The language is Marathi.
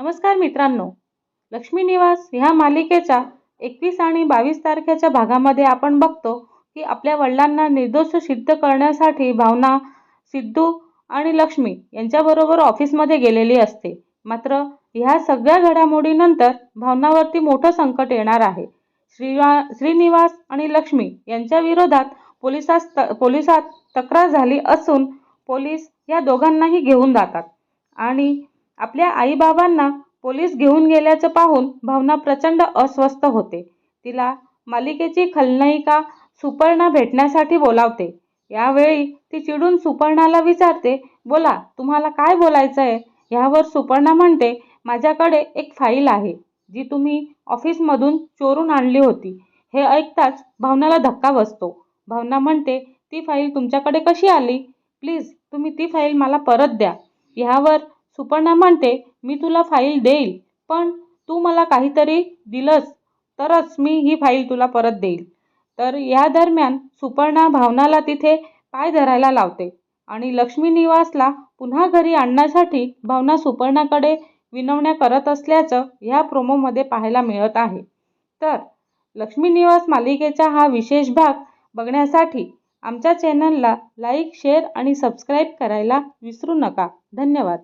नमस्कार मित्रांनो. लक्ष्मी निवास ह्या मालिकेच्या एकवीस आणि बावीस तारखेच्या भागामध्ये आपण बघतो की आपल्या वडिलांना निर्दोष सिद्ध करण्यासाठी भावना सिद्धू आणि लक्ष्मी यांच्याबरोबर ऑफिसमध्ये गेलेली असते. मात्र ह्या सगळ्या घडामोडीनंतर भावनावरती मोठं संकट येणार आहे. श्रीवा श्रीनिवास आणि लक्ष्मी यांच्या विरोधात पोलिसात पोलिसात तक्रार झाली असून पोलीस या दोघांनाही घेऊन जातात. आणि आपल्या आईबाबांना पोलीस घेऊन गेल्याचं पाहून भावना प्रचंड अस्वस्थ होते. तिला मालिकेची खलनायिका सुपर्णा भेटण्यासाठी बोलावते. यावेळी ती चिडून सुपर्णाला विचारते बोला तुम्हाला काय बोलायचं आहे ह्यावर सुपर्णा म्हणते माझ्याकडे एक फाईल आहे जी तुम्ही ऑफिसमधून चोरून आणली होती. हे ऐकताच भावनाला धक्का बसतो. भावना म्हणते ती फाईल तुमच्याकडे कशी आली? प्लीज तुम्ही ती फाईल मला परत द्या. ह्यावर सुपर्णा म्हणते मी तुला फाईल देईल पण तू मला काहीतरी दिलंस तरच मी ही फाईल तुला परत देईल. तर या दरम्यान सुपर्णा भावनाला तिथे पाय धरायला लावते आणि लक्ष्मी निवासला पुन्हा घरी आणण्यासाठी भावना सुपर्णाकडे विनवण्या करत असल्याचं ह्या प्रोमोमध्ये पाहायला मिळत आहे. तर लक्ष्मी निवास मालिकेचा हा विशेष भाग बघण्यासाठी आमच्या चॅनलला लाईक शेअर आणि सबस्क्राईब करायला विसरू नका. धन्यवाद.